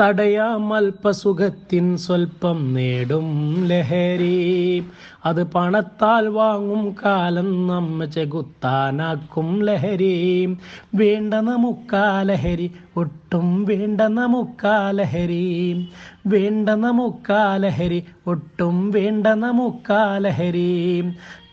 തടയാം അല്പസുഖത്തിൻ സ്വൽപ്പം നേടും ലഹരി. അത് പണത്താൽ വാങ്ങും കാലം നമ്മ ചെകുത്താനാക്കും ലഹരി. വേണ്ട നമുക്കാ ലഹരി ഒട്ടും വേണ്ട നമുക്കാ ലഹരി വേണ്ട നമുക്കാ ലഹരി ഒട്ടും വേണ്ട നമുക്കാ ലഹരി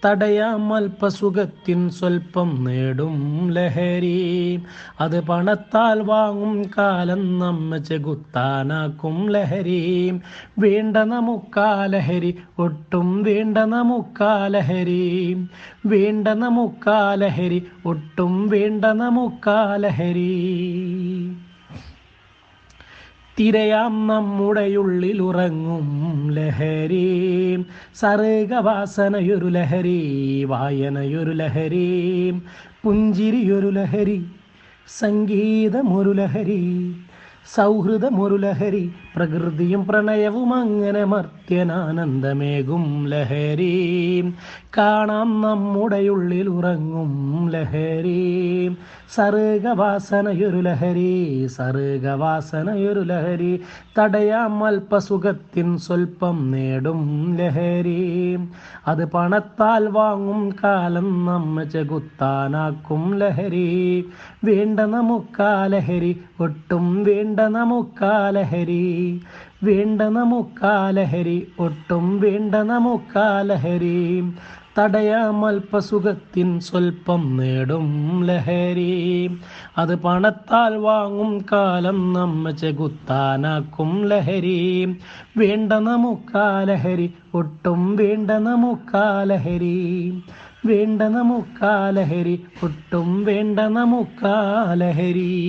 തടയാം അല്പസുഖത്തിൻ സ്വൽപ്പം നേടും ലഹരി. അത് പണത്താൽ വാങ്ങും കാലം നമ്മ ചെകുത്താനാക്കും ലഹരി. വേണ്ട നമുക്കാ ലഹരി ഒട്ടും വേണ്ട നമുക്കാ ലഹരി. വേണ്ട നമുക്കാ ലഹരി ഒട്ടും വേണ്ട നമുക്കാ ലഹരി. തിരയാം നമ്മുടെയുള്ളിൽ ഉറങ്ങും ലഹരി. സർഗവാസനയൊരു ലഹരി വായനയൊരു ലഹരി. പുഞ്ചിരിയൊരു ലഹരി സംഗീതമൊരു ലഹരി. സൗഹൃദമൊരു ലഹരി പ്രകൃതിയും പ്രണയവും അങ്ങനെ മർത്യനാനന്ദമേകും ലഹരി. കാണാം നമ്മുടെ ഉള്ളിൽ ഉറങ്ങും ലഹരി. സർഗവാസനയൊരു ലഹരി സർഗവാസനയൊരു ലഹരി തടയാം അല്പസുഖത്തിൻ സ്വൽപ്പം നേടും ലഹരി. അത് പണത്താൽ വാങ്ങും കാലം നമ്മ ചെകുത്താനാക്കും ലഹരി. വേണ്ട നമുക്കാ ലഹരി ഒട്ടും വേണ്ട നമുക്കാ ലഹരി വേണ്ട നമുക്കാലഹരി ഒട്ടും വേണ്ട നമുക്കാലഹരി. തടയാമൽപസുഖത്തിൻ സ്വൽപ്പം നേടും ലഹരി. അത് പണത്താൽ വാങ്ങും കാലം നമ്മ ചെകുത്താനാക്കും ലഹരി. വേണ്ട നമുക്കാലഹരി ഒട്ടും വേണ്ട നമുക്കാലഹരി. വേണ്ട നമുക്കാലഹരി ഒട്ടും വേണ്ട നമുക്കാ ലഹരി